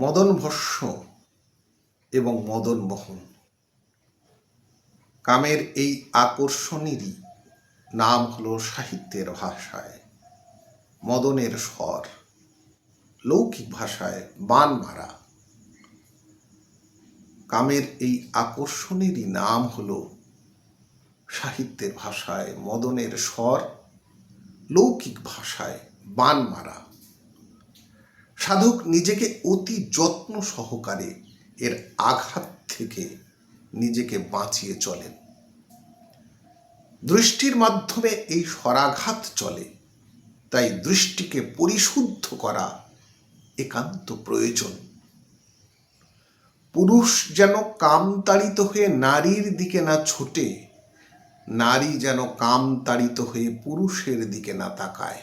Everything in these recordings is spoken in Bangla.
মদন ভস্য এবং মদন মোহন। কামের এই আকর্ষণেরই নাম হলো সাহিত্যের ভাষায়, মদনের স্বর। লৌকিক ভাষায় বান মারা। কামের এই আকর্ষণেরই নাম হলো সাহিত্যের ভাষায় মদনের স্বর, লৌকিক ভাষায় বান মারা। সাধক নিজেকে অতি যত্ন সহকারে এর আঘাত থেকে নিজেকে বাঁচিয়ে চলেন। দৃষ্টির মাধ্যমে এই স্বরাঘাত চলে, তাই দৃষ্টিকে পরিশুদ্ধ করা একান্ত প্রয়োজন। পুরুষ যেন কামতাড়িত হয়ে নারীর দিকে না ছোটে, নারী যেন কামতাড়িত হয়ে পুরুষের দিকে না তাকায়।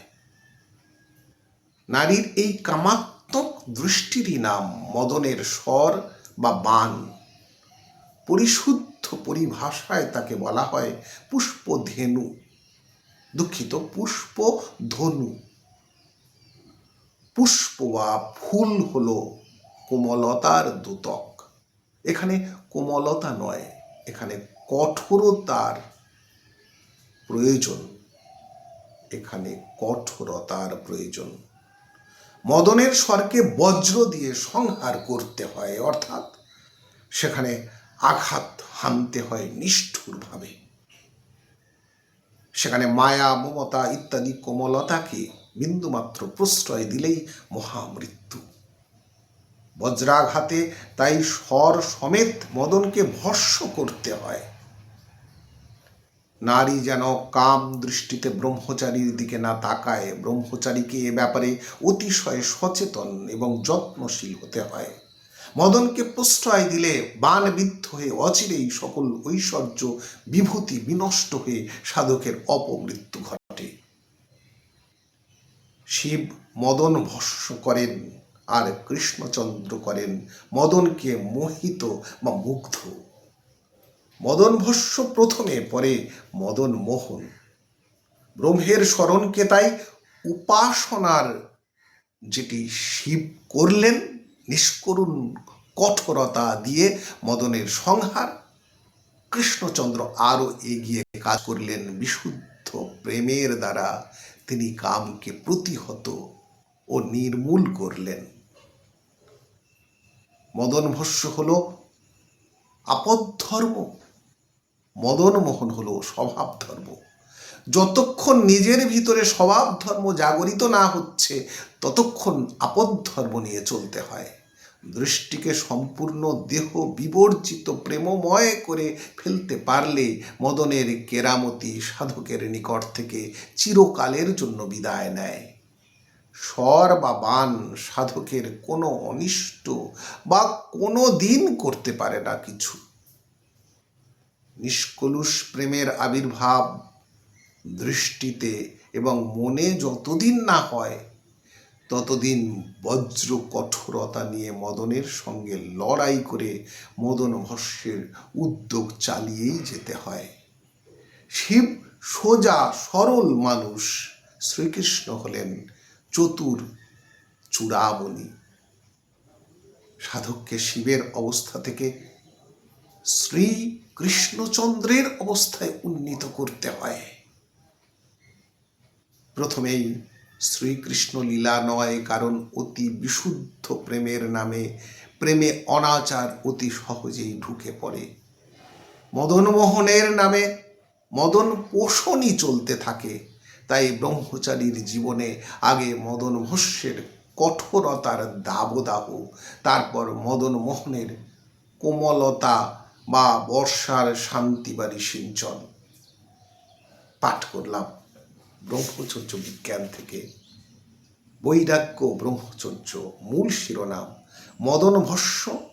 নারীর এই কামাত্মক দৃষ্টিরই নাম, মদনের স্বর বা বান। পরিশুদ্ধ পরিভাষায় তাকে বলা হয় পুষ্পধেনু, দুঃখিত পুষ্প ধনু পুষ্প বা ফুল হল কোমলতার দূতক। এখানে কোমলতা নয়, এখানে কঠোরতার প্রয়োজন। এখানে কঠোরতার প্রয়োজন। মদনের স্বরকে বজ্র দিয়ে সংহার করতে হয়, অর্থাৎ সেখানে আঘাত হানতে হয় নিষ্ঠুরভাবে। সেখানে মায়া, মমতা ইত্যাদি কোমলতাকে বিন্দুমাত্র প্রশ্রয় দিলেই মহামৃত্যু। বজ্রাঘাতে তাই স্বর সমেত মদনকে ভস্য করতে হয়। নারী যেন কাম দৃষ্টিতে ব্রহ্মচারীর দিকে না তাকায়, ব্রহ্মচারীকে এ ব্যাপারে অতিশয় সচেতন এবং যত্নশীল হতে হয়। মদনকে প্রশ্রয় দিলে বানবিদ্ধ হয়ে অচিরেই সকল ঐশ্বর্য বিভূতি বিনষ্ট হয়ে সাধকের অপমৃত্যু ঘটে। শিব মদন ভস্য করেন আর কৃষ্ণচন্দ্র করেন। মদনকে মোহিত বা মুগ্ধ মদন ভস্য প্রথমে, পরে মদন মোহন ব্রহ্মের স্মরণকে তাই উপাসনার যেটি শিব করলেন, নিষ্করুণ কঠোরতা দিয়ে মদনের সংহার, কৃষ্ণচন্দ্র আরও এগিয়ে কাজ করলেন, বিশুদ্ধ প্রেমের দ্বারা তিনি কামকে প্রতিহত ও নির্মূল করলেন। মদন ভস্য হল আপদ্ধর্ম মদন মোহন হল স্বভাব ধর্ম যতক্ষণ নিজের ভিতরে স্বভাব ধর্ম জাগরিত না হচ্ছে, ততক্ষণ আপদ ধর্ম নিয়ে চলতে হয়। দৃষ্টিকে সম্পূর্ণ দেহ বিবর্জিত, প্রেমময় করে ফেলতে পারলে মদনের কেরামতি সাধকের নিকট থেকে চিরকালের জন্য বিদায় নেয়। স্বর বা বান সাধকের কোনো অনিষ্ট বা কোনো দিন করতে পারে না কিছু। নিষ্কলুষ প্রেমের আবির্ভাব দৃষ্টিতে এবং মনে যতদিন না হয়, ততদিন বজ্র কঠোরতা নিয়ে মদনের সঙ্গে লড়াই করে মদন ভস্যের উদ্যোগ চালিয়েই যেতে হয়। শিব সোজা, সরল মানুষ শ্রীকৃষ্ণ হলেন চতুর চূড়ামণি। সাধককে শিবের অবস্থা থেকে শ্রী কৃষ্ণচন্দ্রের অবস্থায় উন্নীত করতে হয়। প্রথমেই শ্রীকৃষ্ণ লীলা নয়, কারণ অতি বিশুদ্ধ প্রেমের নামে প্রেমে অনাচার অতি সহজেই ঢুকে পড়ে। মদনমোহনের নামে মদন পোষণই চলতে থাকে, তাই ব্রহ্মচারীর জীবনে আগে মদন ভস্যের কঠোরতার দাবদাহ, তারপর মদন মোহনের কোমলতা বা বর্ষার শান্তিবাড়ি সিঞ্চন পাঠ করলাম ব্রহ্মচর্য বিজ্ঞান থেকে। বৈরাগ্য, ব্রহ্মচর্য, মূল শিরোনাম মদন ভস্য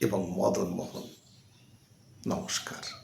এবং মদন মোহন নমস্কার।